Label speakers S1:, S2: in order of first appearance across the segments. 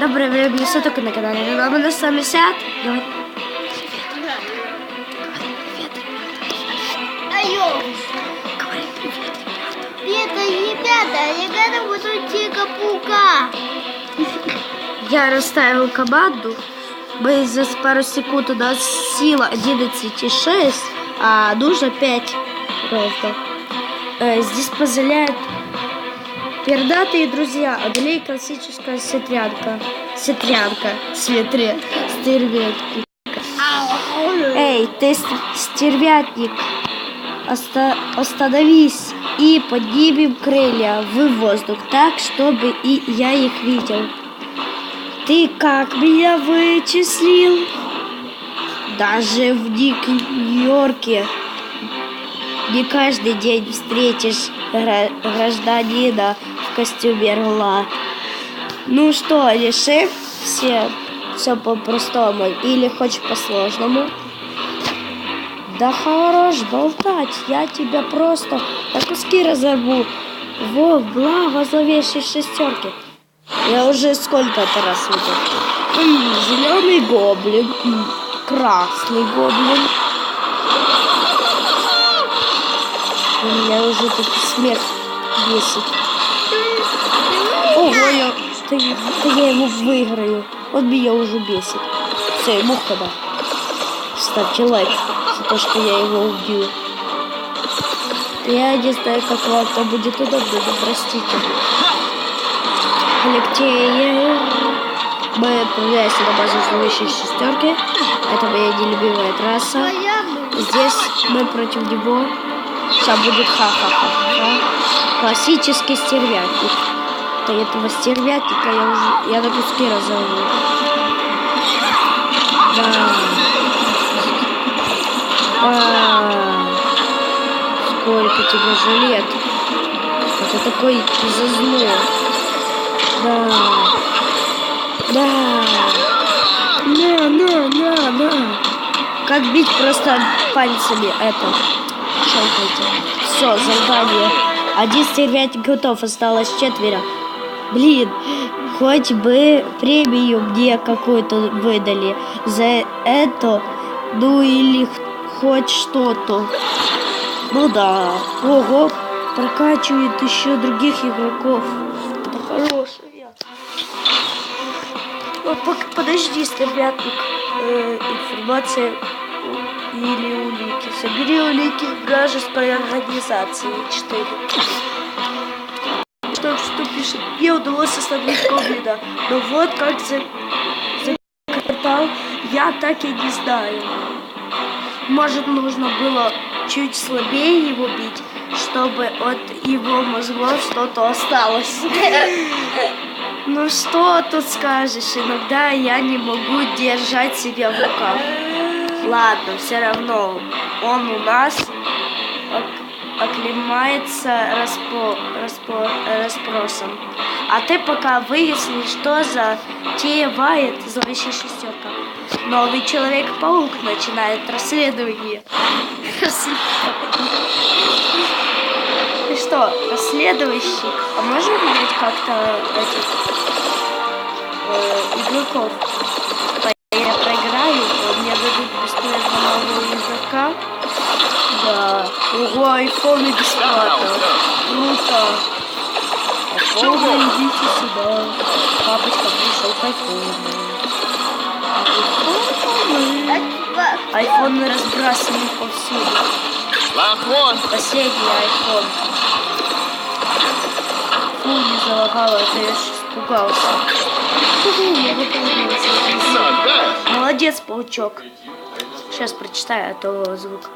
S1: Доброе время суток на канале Мама 70. Говори.
S2: Алло,
S1: Говори привет.
S2: это ребята, ребята будут Тика-пука.
S1: Я расставил команду. Мы за пару секунд у нас сила 11,6, а нужно 5 ровно. Э, здесь позволяет пердатые друзья. Одолей классическая сетрянка. Сетрянка. Светре. Стервятник. Эй, ты ст- стервятник. Оста- остановись и поднимем крылья в воздух так, чтобы и я их видел. Ты как меня вычислил? Даже в Нью-Йорке не каждый день встретишь гра- гражданина в костюме орла. Ну что, решив все, все по-простому или хочешь по-сложному? Да хорош болтать, я тебя просто на куски разорву. Во, благо зловещей шестерки. Я уже сколько это раз видел. Зеленый гоблин, красный гоблин. У меня уже тут смех бесит. Ого, я, я- да я его выиграю. Он меня уже бесит. Все, ему хана. Ставьте лайк за то, что я его убью. Я не знаю, как вам это будет удобно, но простите. Алексей, мы отправляемся на базу зловещей шестерки. Это моя нелюбимая трасса. Здесь мы против него. Сейчас будет ха-ха-ха. Классический стервятник. Да этого стервятника я уже я на куски разорву. Да. А, сколько тебе же лет? Это такой зазнул. Да. Да. На, на, на, на. Как бить просто пальцами это. Щелкайте. Все, задание. Один стервятник готов, осталось четверо. Блин, хоть бы премию мне какую-то выдали за это, ну или хоть что-то. Ну да. Ого, прокачивает еще других игроков. Это хорошая. О, пок- Подожди, стервятник. Э, информация или улики. Собери улики вражеской организации. 4. Мне удалось остановить гоблина. Но вот как за, за квартал я так и не знаю. Может, нужно было чуть слабее его бить, чтобы от его мозгов что-то осталось. Ну что тут скажешь, иногда я не могу держать себя в руках. Ладно, все равно он у нас ок- оклемается распо, распо, расспросом. А ты пока выясни, что за теевает зловещая шестерка. Новый Человек-паук начинает расследование. Ты что, расследующий? А можем взять как-то этих э, игроков? Да. Ого, айфоны бесплатно. Круто. Айфоны, идите сюда. Папочка пришел к айфону. Айфоны. Айфоны разбрасывают повсюду.
S3: One.
S1: Последний айфон. Фу, не залагало, это я испугался. Молодец, паучок. Сейчас прочитаю, а то звук.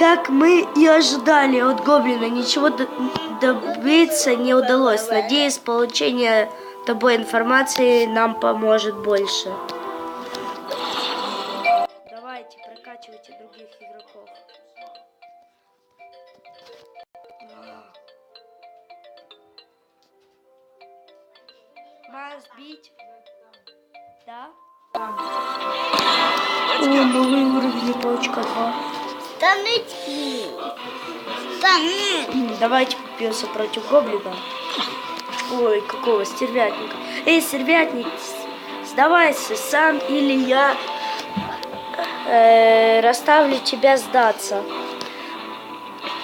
S1: Как мы и ожидали от Гоблина, ничего добиться не удалось. Надеюсь, получение тобой информации нам поможет больше. Давайте, прокачивайте других игроков. Вас бить? Да? О, новый уровень паучка 2.
S2: Стануть. Стануть.
S1: Давайте купился против гоблина. Ой, какого стервятника. Эй, стервятник, сдавайся сам или я э, расставлю тебя сдаться.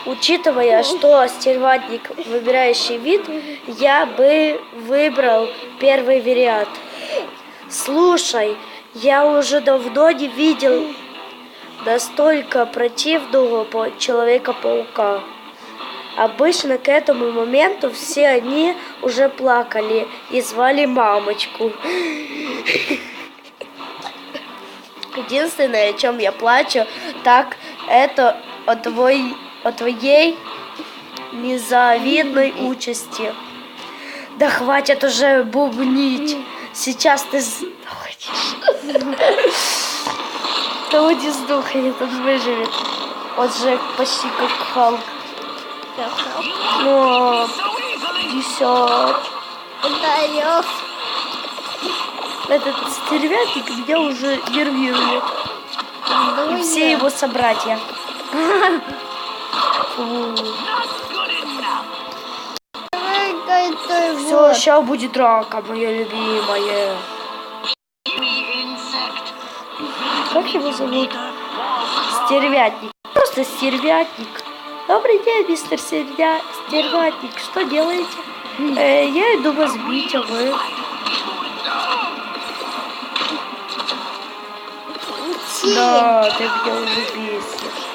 S1: Учитывая, что стервятник выбирающий вид, я бы выбрал первый вариант. Слушай, я уже давно не видел настолько противного по- Человека-паука. Обычно к этому моменту все они уже плакали и звали мамочку. Единственное, о чем я плачу, так это о, твой, о твоей незавидной участи. Да хватит уже бубнить. Сейчас ты не сдохнет, он выживет. Он же почти как Халк. Но десят.
S2: Ударил.
S1: Этот стервятник меня уже нервирует. И все его собратья. Все, сейчас будет драка, моя любимая. Как его зовут? Стервятник. Просто стервятник. Добрый день, мистер Стервя... Стервятник. Что делаете? Э, я иду вас бить, а вы? Да, ты меня уже бесишь.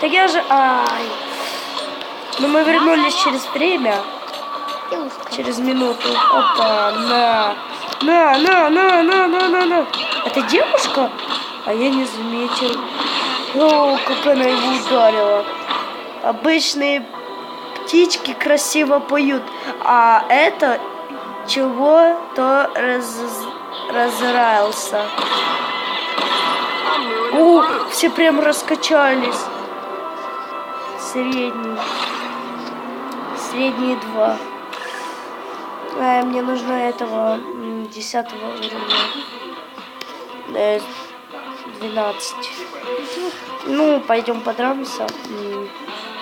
S1: Так я же... Ай. Но мы вернулись через время. Через минуту. Опа, на. На, на, на, на, на, на, на. Это девушка? А я не заметил. О, как она его ударила. Обычные птички красиво поют, а это чего-то раз... разрался. О, все прям раскачались. Средний. Средние два. А, мне нужно этого м, десятого уровня. Э, 12. Ну, пойдем подрамся.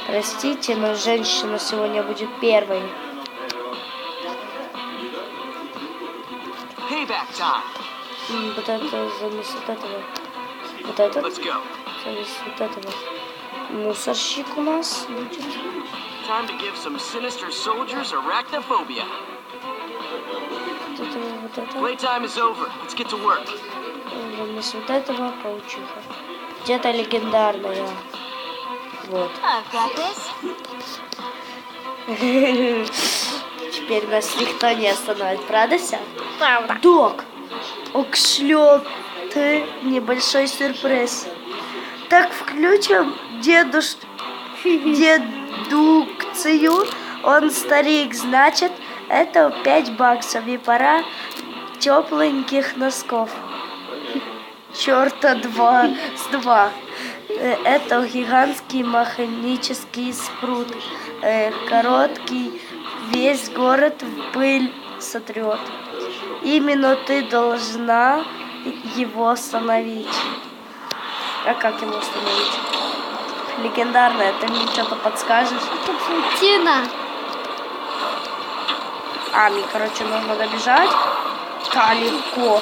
S1: Простите, но женщина сегодня будет первой. Вот это замес вот этого. Вот
S4: go.
S1: замес вот этого. Мусорщик у нас будет.
S4: Time to give some sinister soldiers arachnophobia.
S1: Вот это.
S4: Playtime is over. Let's get to work.
S1: Замес вот этого паучиха. Где-то легендарная. Вот.
S2: This.
S1: Теперь нас никто не остановит, правда, Ся?
S2: Правда.
S1: Док, окшлет ты небольшой сюрприз. Так включим дедуш... дедукцию. Он старик, значит, это 5 баксов и пора тепленьких носков. Черта два с два. Э, Это гигантский механический спрут. Э, Короткий, весь город в пыль сотрет. Именно ты должна его остановить. А как его остановить? Легендарная, ты мне что-то подскажешь?
S2: Тина.
S1: А, мне, короче, нужно добежать. Да, легко.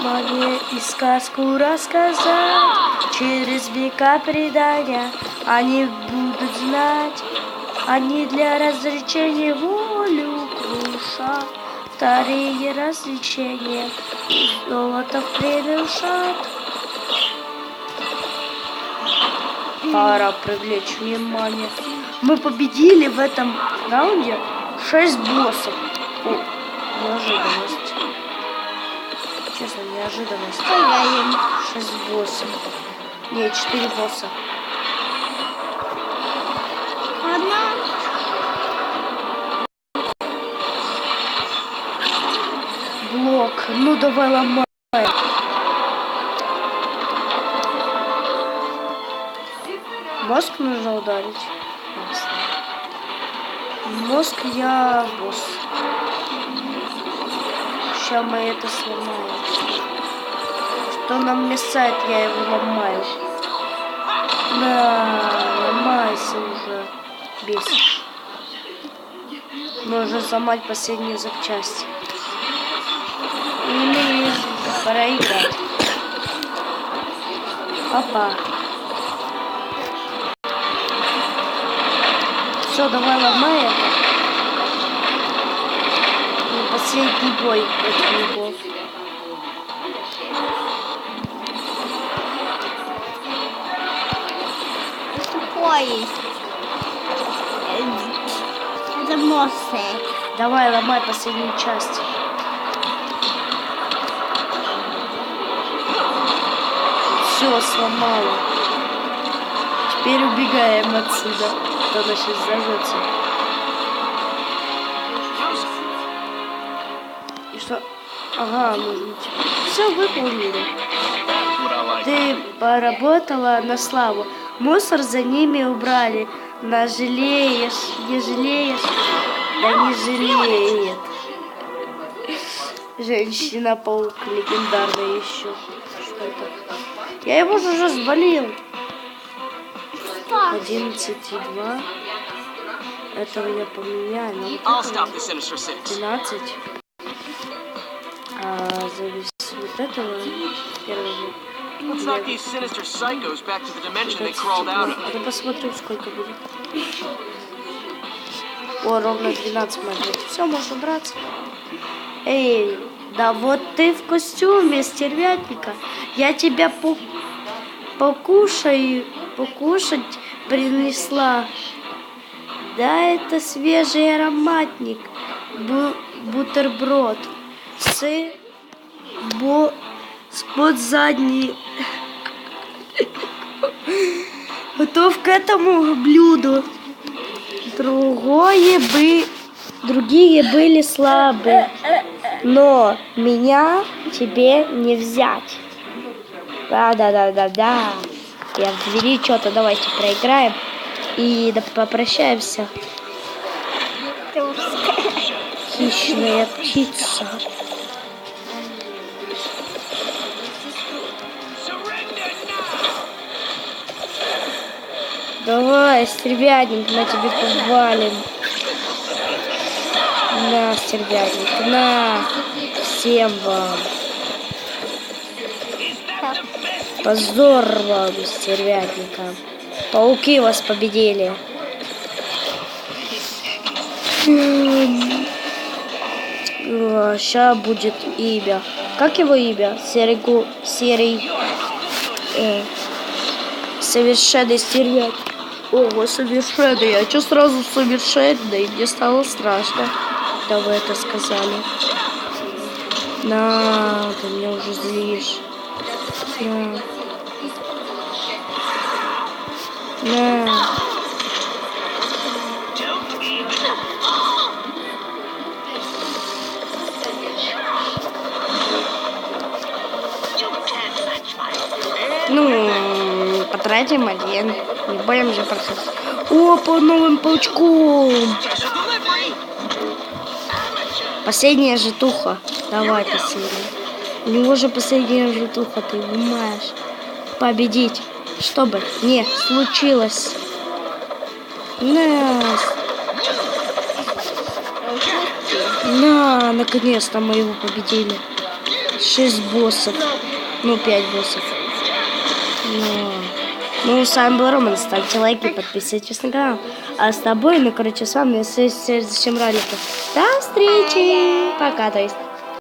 S1: Мне и сказку рассказать Через века предания Они будут знать Они для развлечения волю крушат Вторые развлечения Золото в превышат Пора привлечь внимание. Мы победили в этом раунде 6 боссов. Неожиданность. Честно, неожиданность.
S2: Погаем.
S1: 6 боссов. Не, 4 босса.
S2: Одна.
S1: Блок. Ну давай ломай. Мозг нужно ударить. Мозг я босс. Сейчас мы это сломаем. Что нам мешает, я его ломаю. На, ломайся. уже без. Нужно сломать последнюю запчасть. Или проиграть. Опа. Все, давай ломай это. Последний бой против него.
S2: Поезд. Это мосты.
S1: Давай ломай последнюю часть. Все сломала. Теперь убегаем отсюда. То она сейчас взорвется. Ага, нужно. Все выполнили. Ты поработала на славу. Мусор за ними убрали. На жалеешь, не жалеешь, да не жалеет. Женщина-паук легендарная еще. Я его же уже сболел. 11,2. Этого я поменяю. на вот
S4: I'll
S1: это
S4: stop the Sinister Six.
S1: 12. А завис вот этого первого.
S4: Let's knock these sinister psychos back to the dimension they crawled out of.
S1: Я посмотрю, сколько будет. О, ровно 12 монет. Все, можно браться. Эй, да вот ты в костюме стервятника. Я тебя по покушаю, покушать принесла. Да, это свежий ароматник. Бу бутерброд. С бо спод задний. Готов к этому блюду. Другое бы, другие были слабые, но меня тебе не взять. Да, да, да, да, да. Я в двери что-то давайте проиграем и попрощаемся. Хищная птица. Давай, стервятник, на тебе повалим. На, стервятник, на. Всем вам. Позор вам, стервятникам. Пауки вас победили. Сейчас будет имя. Как его имя? Серый, гу- серый э, совершенный стервятник. Ого, совершенный. А что сразу совершенный? Мне стало страшно, когда вы это сказали. На, ты меня уже злишь. На. На. Ну, потратим один. Не же проходить. О, по новым паучком. Последняя житуха. Давай последняя. У него же последняя житуха, ты понимаешь. Победить. Чтобы не случилось. На. На, наконец-то мы его победили. Шесть боссов. Ну, пять боссов. Ну, ну, с вами был Роман. Ставьте лайки, подписывайтесь на канал. А с тобой, ну, короче, с вами в следующем ролике. До встречи! Пока, то есть.